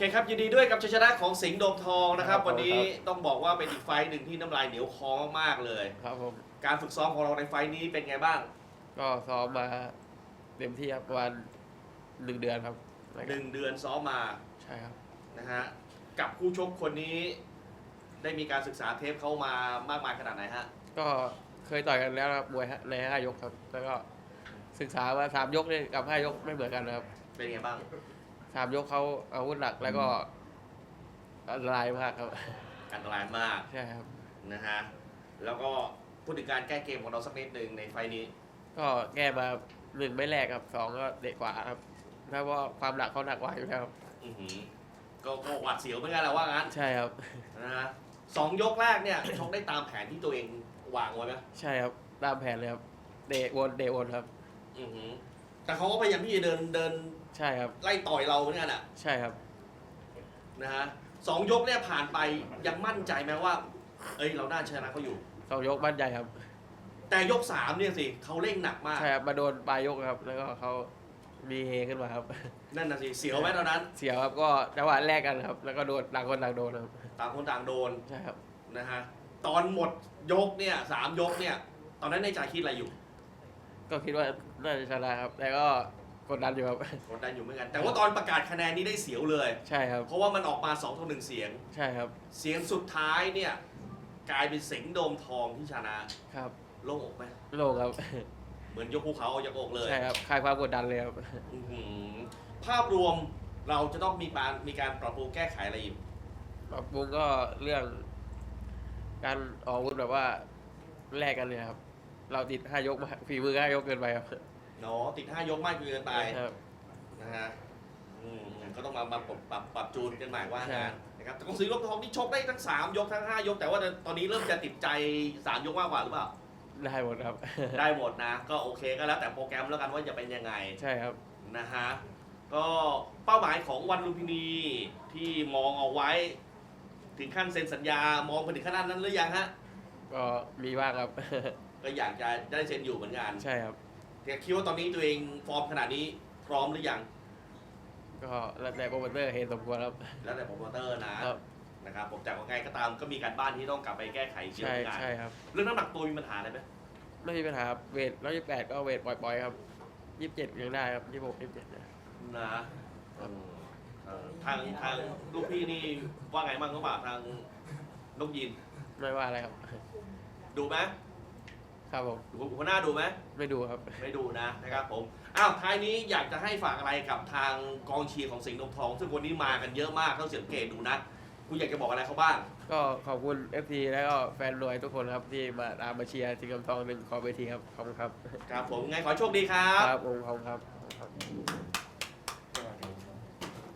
เคครับยินดีด้วยกับชัยชนะของสิงห์โดมทองนะครับ ครับวันนี้ครับต้องบอกว่าเป็นอีกไฟต์หนึ่งที่น้ำลายเหนียวคอมากๆเลย ครับผมการฝึกซ้อมของเราในไฟต์นี้เป็นไงบ้างก็ซ้อมมาเต็มที่ครับประมาณหนึ่งเดือนครับหนึ่งเดือนซ้อมมาใช่ครับ นะฮะกับคู่ชกคนนี้ ได้มีการศึกษาเทปเขามามากมายขนาดไหนฮะก็เคยต่อยกันแล้วนะครับมวยในห้ายกครับ แล้วก็ศึกษาว่าสามยกนี่กับห้ายกไม่เหมือนกันนะครับเป็นไงบ้าง สามยกเขาอาวุธหนักแล้วก็อันตรายมากครับ อันตรายมากใช่ครับ นะฮะ แล้วก็พูดถึงการแก้เกมของเราสักนิดหนึ่งในไฟต์นี้ ก็แก้มาหนึ่งไม่แรกครับสองก็เด็กกว่าครับเพราะว่าความหนักเขาหนักกว่าอยู่แล้วครับอือหือก็ก็หวาดเสียวเหมือนกันแหละว่างั้นใช่ครับ นะฮะสองยกแรกเนี่ย ชกได้ตามแผนที่ตัวเองวางไว้ไหมใช่ครับตามแผนเลยครับเดะวนเดะวนครับ อือหือ แต่เขาก็พยายามที่จะเดินเดินใช่ครับ ไล่ต่อยเราเหมือนกันอะใช่ครับ นะฮะสองยกเนี่ยผ่านไปยังมั่นใจไหมว่า เอ้ยเราน่าชนะเขาอยู่สองยกมั่นใจครับ แต่ยกสามเนี่ยสิเขาเร่งหนักมาก ใช่ครับมาโดนปลายยกครับ แล้วก็เขามีเฮขึ้นมาครับ นั่นน่ะสิเสียวไหมตอนนั้น เสียวครับก็จังหวะแรกกันครับ แล้วก็โดนต่างคนต่างโดนครับต่างคนต่างโดนใช่ครับ นะฮะตอนหมดยกเนี่ยสามยกเนี่ย ตอนนั้นในใจคิดอะไรอยู่ ก็คิดว่าน่าจะชนะครับ แต่ก็กดดันอยู่ครับ กดดันอยู่เหมือนกัน แต่ว่าตอนประกาศคะแนนนี้ได้เสียวเลย ใช่ครับ เพราะว่ามันออกมา2ต่อหนึ่งเสียง ใช่ครับ เสียงสุดท้ายเนี่ย กลายเป็นสิงห์โดมทองที่ชนะครับ โล่งอกไหมโลงครับ เหมือนยกภูเขาออกจากอกเลยใช่ครับคลายความกดดันเลยครับ อื้อหือภาพรวมเราจะต้องมีการมีการปรับปรุงแก้ไขอะไรอีกปรับปรุงก็เรื่อง การออกอาวุธแบบว่าแลกกันเลยครับ เราติดห้ายกมาฝีมือห้ายกเกินไปครับเนาะติดห้ายกมากเกินไปครับนะฮะอืมก็ต้องมามาปรับปรับปรับจูนกันใหม่ว่าใช่งานนะครับแต่กองซื้อรถทองที่ชกได้ทั้ง 3 ยกทั้ง 5 ยก แต่ว่าตอนนี้เริ่มจะติดใจ 3 ยกมากกว่าหรือเปล่า ได้หมดครับ ได้หมดนะ ก็โอเคก็แล้วแต่โปรแกรมแล้วกันว่าจะเป็นยังไง ใช่ครับนะฮะก็เป้าหมายของวันลุมพินีที่มองเอาไว้ ถึงขั้นเซ็นสัญญามองไปถึงขนาดนั้นหรือยังฮะก็มีบ้างครับ ก็อยากจะได้เซ็นอยู่เหมือนกันใช่ครับ แต่คิดว่าตอนนี้ตัวเองฟอร์มขนาดนี้พร้อมหรือยัง ก็แล้วแต่โปรโมเตอร์เห็นสมควรครับ แล้วแต่โปรโมเตอร์นะครับ นะครับผมจากว่าไงก็ตามก็มีการบ้านที่ต้องกลับไปแก้ไขเชื่อใช่มกันใช่ครับเรื่องน้ำหนักตัวมีปัญหาอะไรไหมไม่มีปัญหาครับเวทร้อยยี่แปดก็เวทปล่อยๆครับยี่สิบเจ็ดยังได้ครับยี่หกยี่สิบเจ็ดนะนะเออเออทางทางลูกพี่นี่ว่าไงบ้างก็บ่าทางนกยินไม่ว่าอะไรครับ ดูไหม ครับผมหัวหน้าดูไหมไม่ดูครับ ไม่ดูนะนะครับผมอ้าวท้ายนี้อยากจะให้ฝากอะไรกับทางกองเชียร์ของสิงห์ดงทอง ซึ่งวันนี้มากันเยอะมากต้องสังเกตดูนะคุณอยากจะบอกอะไรเขาบ้าง ก็ขอบคุณ FT แล้วก็แฟนรวยทุกคนครับที่มาตามมาเชียร์จิงกำทองหนึ่งขอเวทีครับขอบคุณครับครับผมไงขอให้โชคดีครับครับผมขอบคุณครับ